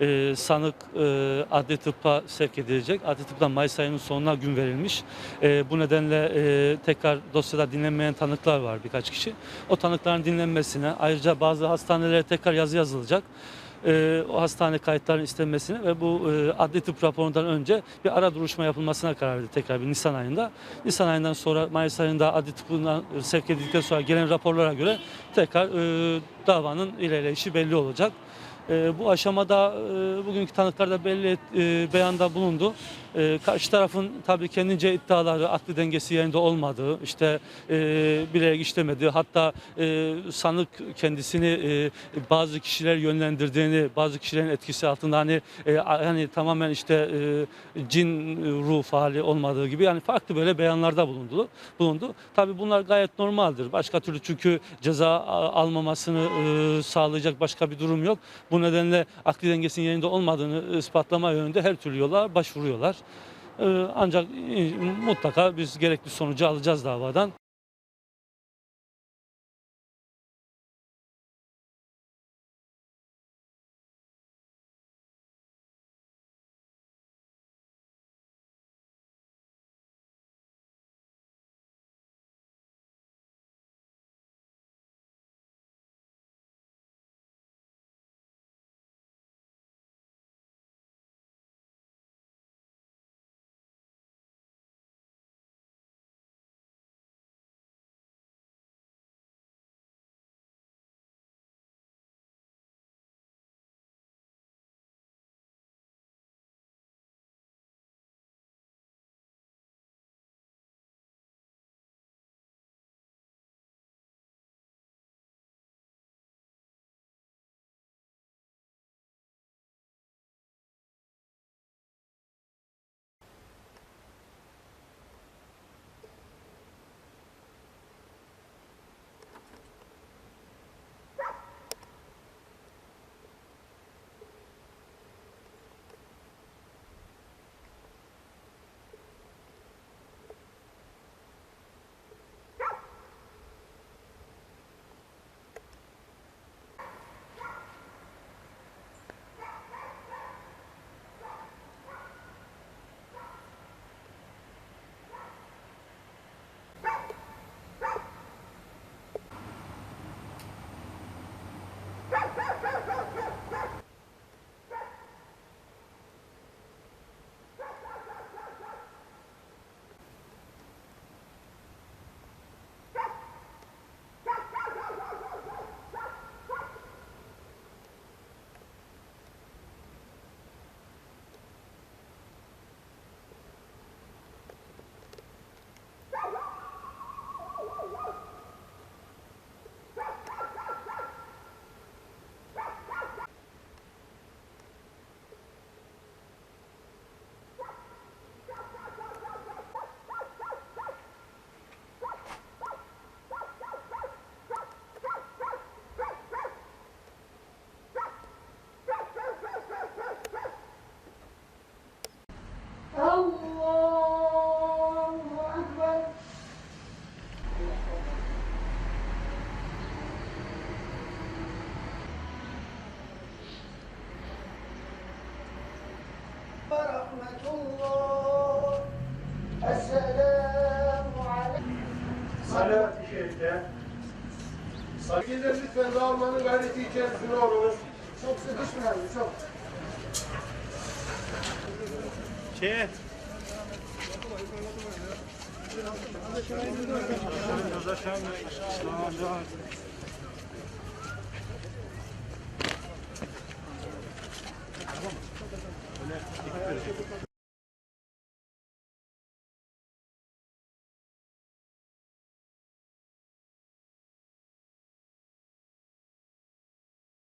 e, sanık e, adli tıbba sevk edilecek. Adli tıptan Mayıs ayının sonuna gün verilmiş. E, bu nedenle e, tekrar dosyada dinlenmeyen tanıklar var birkaç kişi. O tanıkların dinlenmesine ayrıca bazı hastanelere tekrar yazı yazılacak. E, o hastane kayıtlarının istenmesine ve bu e, adli tıp raporundan önce bir ara duruşma yapılmasına karar verdi tekrar bir Nisan ayında. Nisan ayından sonra Mayıs ayında adli tıpından sevk edildikten sonra gelen raporlara göre tekrar e, davanın ilerleyişi belli olacak. E, bu aşamada e, bugünkü tanıklar da belli e, beyanda bulundu. E, karşı tarafın tabii kendince iddiaları aklı dengesi yerinde olmadığı, işte e, bilerek işlemediği, hatta e, sanık kendisini e, bazı kişiler yönlendirdiğini, bazı kişilerin etkisi altında hani e, hani tamamen işte e, cin ruh faali olmadığı gibi yani farklı böyle beyanlarda bulundu. bulundu. Tabii bunlar gayet normaldir. Başka türlü çünkü ceza almamasını e, sağlayacak başka bir durum yok. Bu nedenle akli dengesinin yerinde olmadığını ispatlama yönünde her türlü yola başvuruyorlar. E, Ancak e, mutlaka biz gerekli sonucu alacağız davadan. Rahmetullah. Esselamu aleyküm. Salat-ı Şerif'te Sakiler lütfen dağılmanın gayreti içerisinde olunuz. Çok sıkışmayalım, çok. Şey.